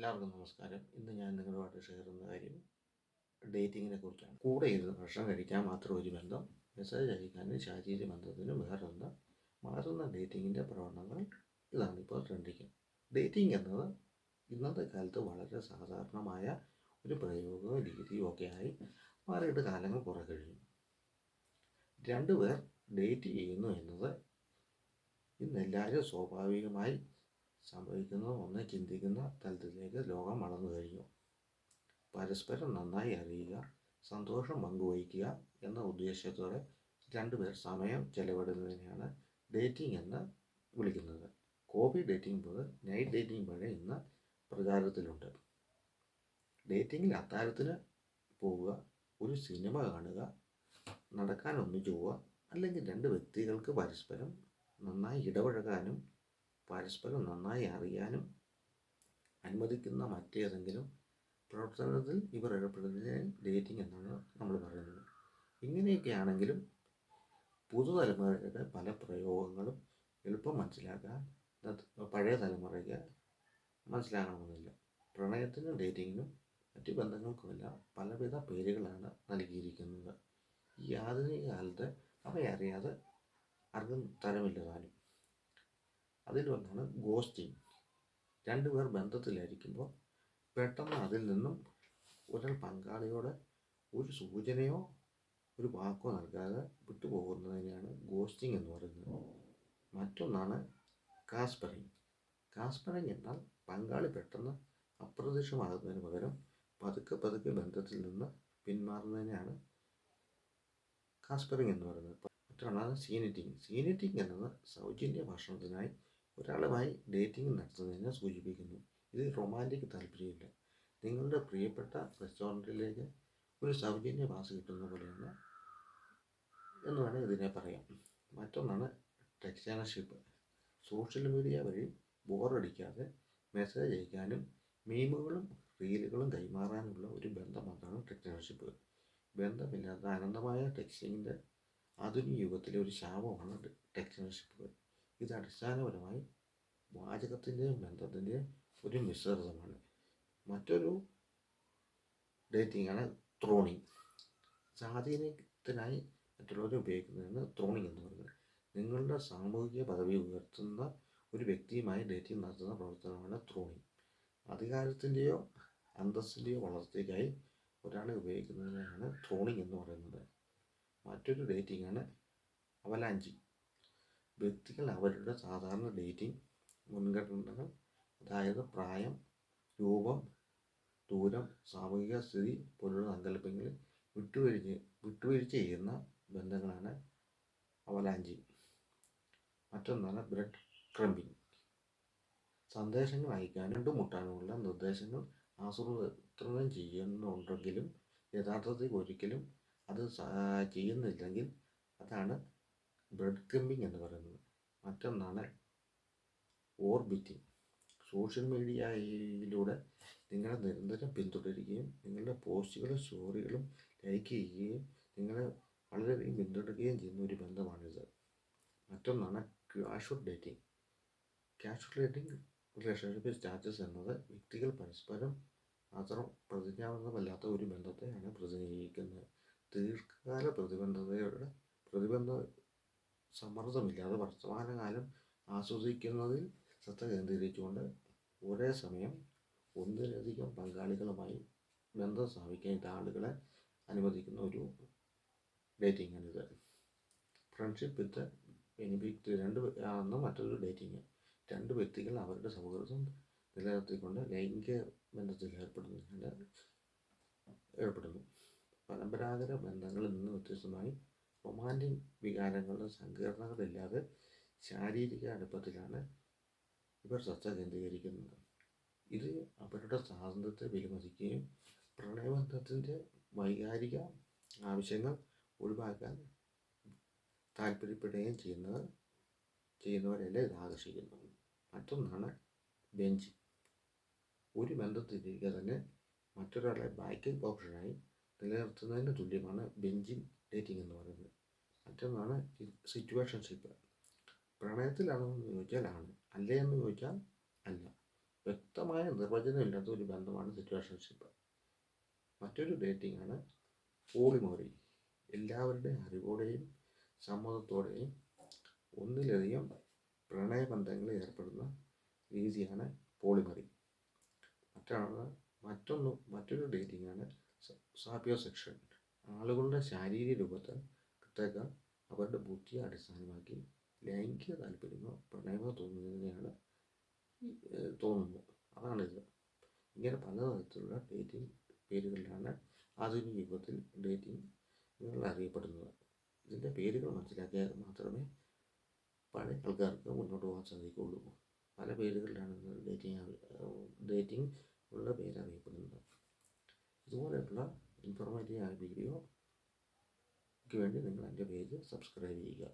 എല്ലാവർക്കും നമസ്കാരം. ഇന്ന് ഞാൻ നിങ്ങളുമായിട്ട് ഷെയർ ചെയ്യുന്ന കാര്യം ഡേറ്റിങ്ങിനെ കുറിച്ചാണ്. കൂടെ ഇരുന്ന് ഭക്ഷണം കഴിക്കാൻ മാത്രം ഒരു ബന്ധം മെസ്സേജ് അയക്കാനും ശാരീരിക ബന്ധത്തിനും വേറൊന്ന് മാറുന്ന ഡേറ്റിങ്ങിന്റെ പ്രവണതകൾ ഇതാണ് ഇപ്പോൾ ട്രെൻഡിങ് ഡേറ്റിംഗ് എന്നത് ഇന്നത്തെ കാലത്ത് വളരെ സാധാരണമായ ഒരു പ്രയോഗവും രീതിയും ഒക്കെ ആയി മാറിയിട്ട് കാലങ്ങൾ കുറേ കഴിഞ്ഞു. രണ്ടുപേർ ഡേറ്റ് ചെയ്യുന്നു എന്നത് ഇന്ന് എല്ലാവരും സ്വാഭാവികമായി സംഭവിക്കുന്ന ഒന്ന് ചിന്തിക്കുന്ന തലത്തിലേക്ക് ലോകം വളർന്നു കഴിഞ്ഞു. പരസ്പരം നന്നായി അറിയുക സന്തോഷം പങ്കുവയ്ക്കുക എന്ന ഉദ്ദേശത്തോടെ രണ്ടുപേർ സമയം ചെലവിടുന്നതിനെയാണ് ഡേറ്റിംഗ് എന്ന് വിളിക്കുന്നത്. കോപ്പി ഡേറ്റിംഗ് പോലെ നൈറ്റ് ഡേറ്റിംഗ് വരെ ഇന്ന് പ്രചാരത്തിലുണ്ട്. ഡേറ്റിങ്ങിൽ അത്താരത്തിന് പോവുക ഒരു സിനിമ കാണുക നടക്കാൻ ഒന്നിച്ചു പോവുക അല്ലെങ്കിൽ രണ്ട് വ്യക്തികൾക്ക് പരസ്പരം നന്നായി ഇടപഴകാനും പരസ്പരം നന്നായി അറിയാനും അനുവദിക്കുന്ന മറ്റേതെങ്കിലും പ്രവർത്തനത്തിൽ ഇവർ ഏർപ്പെടുന്നതിനെ ഡേറ്റിംഗ് എന്നാണ് നമ്മൾ പറയുന്നത്. ഇങ്ങനെയൊക്കെ ആണെങ്കിലും പുതുതലമുറയുടെ പല പ്രയോഗങ്ങളും എളുപ്പം മനസ്സിലാക്കാൻ പഴയ തലമുറയ്ക്ക് മനസ്സിലാകണമെന്നില്ല. പ്രണയത്തിനും ഡേറ്റിങ്ങിനും മറ്റു ബന്ധങ്ങൾക്കുമെല്ലാം പലവിധ പേരുകളാണ് നൽകിയിരിക്കുന്നത്. ഈ ആധുനിക കാലത്ത് അവയറിയാതെ ആർക്കും തരമില്ല താനും. അതിലൊന്നാണ് ഗോസ്റ്റിംഗ് രണ്ടുപേർ ബന്ധത്തിലായിരിക്കുമ്പോൾ പെട്ടെന്ന് അതിൽ നിന്നും ഒരാൾ പങ്കാളിയോട് ഒരു സൂചനയോ ഒരു വാക്കോ നൽകാതെ വിട്ടുപോകുന്നതിനെയാണ് ഗോസ്റ്റിംഗ് എന്ന് പറയുന്നത്. മറ്റൊന്നാണ് കാസ്പറിങ്. കാസ്പറിങ് എന്നാൽ പങ്കാളി പെട്ടെന്ന് അപ്രത്യക്ഷമാകുന്നതിന് പകരം പതുക്കെ പതുക്കെ ബന്ധത്തിൽ നിന്ന് പിന്മാറുന്നതിനെയാണ് കാസ്പറിങ് എന്ന് പറയുന്നത്. മറ്റൊന്നാണ് സീനിറ്റിംഗ് സീനിറ്റിംഗ് എന്നത് സൗജന്യ ഭക്ഷണത്തിനായി ഒരാളുമായി ഡേറ്റിംഗ് നടത്തുന്നതിനെ സൂചിപ്പിക്കുന്നു. ഇത് റൊമാന്റിക് താല്പര്യമില്ല. നിങ്ങളുടെ പ്രിയപ്പെട്ട റെസ്റ്റോറന്റിലേക്ക് ഒരു സൗജന്യ പാസ് കിട്ടുന്ന പോലെയാണ് എന്ന് വേണം ഇതിനെ പറയാം. മറ്റൊന്നാണ് ടെക്സ്റ്റാനർഷിപ്പ് സോഷ്യൽ മീഡിയ വഴി ബോറടിക്കാതെ മെസ്സേജ് അയക്കാനും മീമുകളും റീലുകളും കൈമാറാനുമുള്ള ഒരു ബന്ധമാണ് ടെക്സ്റ്റാനർഷിപ്പ് ബന്ധമില്ലാത്ത അനന്തമായ ടെക്സ്റ്റിങ്ങിന്റെ ആധുനിക യുഗത്തിലെ ഒരു ശാപമാണ് ടെക്സ്റ്റൈനർഷിപ്പ് ഇത് അടിസ്ഥാനപരമായി വാചകത്തിന്റെയും ബന്ധത്തിന്റെയും ഒരു മിശ്രിതമാണ്. മറ്റൊരു ഡേറ്റിംഗാണ് ത്രോണിങ് സ്വാധീനത്തിനായി മറ്റുള്ളവരെ ഉപയോഗിക്കുന്നതാണ് ത്രോണിങ് എന്ന് പറയുന്നത്. നിങ്ങളുടെ സാമൂഹിക പദവി ഉയർത്തുന്ന ഒരു വ്യക്തിയുമായി ഡേറ്റിംഗ് നടത്തുന്ന പ്രവർത്തനമാണ് ത്രോണിങ് അധികാരത്തിന്റെയോ അന്തസ്സിന്റെയോ വളർച്ചയ്ക്കായി ഒരാളെ ഉപയോഗിക്കുന്നതിനാണ് ത്രോണിങ് എന്ന് പറയുന്നത്. മറ്റൊരു ഡേറ്റിംഗാണ് അവലാഞ്ചി. വ്യക്തികൾ അവരുടെ സാധാരണ ഡേറ്റിംഗ് മുൻഗണനകൾ അതായത് പ്രായം രൂപം ദൂരം സാമൂഹിക സ്ഥിതി പോലുള്ള സങ്കല്പങ്ങളിൽ വിട്ടുവീഴ്ച വിട്ടുവീഴ്ച ചെയ്യുന്ന ബന്ധങ്ങളാണ് അവലാഞ്ചി. മറ്റൊന്നാണ് ബ്രെഡ് ക്രംബിംഗ് സന്ദേശങ്ങൾ അയക്കാനും കണ്ടുമുട്ടാനുമുള്ള നിർദ്ദേശങ്ങൾ ആസൂത്രണം ചെയ്യുന്നുണ്ടെങ്കിലും യഥാർത്ഥത്തിൽ ഒരിക്കലും അത് ചെയ്യുന്നില്ലെങ്കിൽ അതാണ് ബ്രെഡ് ക്രംബിങ് എന്ന് പറയുന്നത്. മറ്റൊന്നാണ് ഓർബിറ്റിംഗ് സോഷ്യൽ മീഡിയയിലൂടെ നിങ്ങളെ നിരന്തരം പിന്തുടരുകയും നിങ്ങളുടെ പോസ്റ്റുകളും സ്റ്റോറികളും ലൈക്ക് ചെയ്യുകയും നിങ്ങളെ വളരെയധികം പിന്തുടരുകയും ചെയ്യുന്ന ഒരു ബന്ധമാണിത്. മറ്റൊന്നാണ് casual dating casual dating relationship status എന്നത് വ്യക്തികൾ പരസ്പരം മാത്രം പ്രതിജ്ഞാബദ്ധമല്ലാത്ത ഒരു ബന്ധത്തെയാണ് പ്രതിനിധീകരിക്കുന്നത്. ദീർഘകാല പ്രതിബദ്ധതയുടെ പ്രതിബന്ധ സമ്മർദ്ദമില്ലാതെ വർത്തമാനകാലം ആസ്വദിക്കുന്നതിൽ ശ്രദ്ധ കേന്ദ്രീകരിച്ചുകൊണ്ട് ഒരേ സമയം ഒന്നിലധികം പങ്കാളികളുമായി ബന്ധം സ്ഥാപിക്കാൻ ഇത് ആളുകളെ അനുവദിക്കുന്ന ഒരു ഡേറ്റിംഗ് ആണിത് ഫ്രണ്ട്ഷിപ്പ് വിത്ത് ബെനിഫിറ്റ് രണ്ട് ആണെന്ന് മറ്റൊരു ഡേറ്റിംഗ് രണ്ട് വ്യക്തികൾ അവരുടെ സൗഹൃദം നിലനിർത്തിക്കൊണ്ട് ലൈംഗിക ബന്ധത്തിൽ ഏർപ്പെടുന്നതിന് ഏർപ്പെടുന്നു. പരമ്പരാഗത ബന്ധങ്ങളിൽ നിന്ന് വ്യത്യസ്തമായി റൊമാന്റിക് വികാരങ്ങളുടെ സങ്കീർണതകളില്ലാതെ ശാരീരിക അടുപ്പത്തിലാണ് ഇവർ ശ്രദ്ധ കേന്ദ്രീകരിക്കുന്നത്. ഇത് അവരുടെ സ്വാതന്ത്ര്യത്തെ വിലമതിക്കുകയും പ്രണയബന്ധത്തിന്റെ വൈകാരിക ആവശ്യങ്ങൾ ഒഴിവാക്കാൻ താല്പര്യപ്പെടുകയും ചെയ്യുന്നത് ചെയ്യുന്നവരെല്ലാം ഇത് ആകർഷിക്കുന്നു മറ്റൊന്നാണ് ബെഞ്ച്. ഒരു ബന്ധത്തിലിരിക്കുക തന്നെ മറ്റൊരാളെ ബാക്കിംഗ് ഓപ്ഷനായി നിലനിർത്തുന്നതിന് തുല്യമാണ് ബെഞ്ചിങ് ഡേറ്റിംഗ് എന്ന് പറയുന്നത്. മറ്റൊന്നാണ് സിറ്റുവേഷൻഷിപ്പ് പ്രണയത്തിലാണെന്ന് ചോദിച്ചാൽ ആണ്. അല്ലേ എന്ന് ചോദിച്ചാൽ അല്ല. വ്യക്തമായ നിർവചനമില്ലാത്ത ഒരു ബന്ധമാണ് സിറ്റുവേഷൻഷിപ്പ് മറ്റൊരു ഡേറ്റിംഗ് ആണ് പോളിമോറി എല്ലാവരുടെയും അറിവോടെയും സമ്മതത്തോടെയും ഒന്നിലധികം പ്രണയബന്ധങ്ങളിൽ ഏർപ്പെടുന്ന രീതിയാണ് പോളിമറി മറ്റാണ് മറ്റൊന്ന് മറ്റൊരു ഡേറ്റിംഗ് ആണ് സാപ്പിയോ സെക്ഷൻ ആളുകളുടെ ശാരീരിക രൂപത്തെ പ്രത്യേക അവരുടെ ബുദ്ധിയെ അടിസ്ഥാനമാക്കി ലൈംഗിക താല്പര്യമോ പ്രണയമോ തോന്നുന്നതിനെയാണ് തോന്നുന്നത്. അതാണിത് ഇങ്ങനെ പലതരത്തിലുള്ള ഡേറ്റിംഗ് പേരുകളിലാണ് ആധുനിക യുഗത്തിൽ ഡേറ്റിംഗ് അറിയപ്പെടുന്നത്. ഇതിന്റെ പേരുകൾ മനസ്സിലാക്കിയാൽ മാത്രമേ പഴയ ആൾക്കാർക്ക് മുന്നോട്ട് പോകാൻ സാധിക്കുകയുള്ളൂ. പല പേരുകളിലാണ് ഡേറ്റിംഗ് ഡേറ്റിംഗ് ഉള്ള പേര് അറിയപ്പെടുന്നത്. ഇതുപോലെയുള്ള ഇൻഫോർമേറ്റീവ് ആയ വീഡിയോയ്ക്ക് വേണ്ടി നിങ്ങൾ എന്റെ പേജ് സബ്സ്ക്രൈബ് ചെയ്യുക.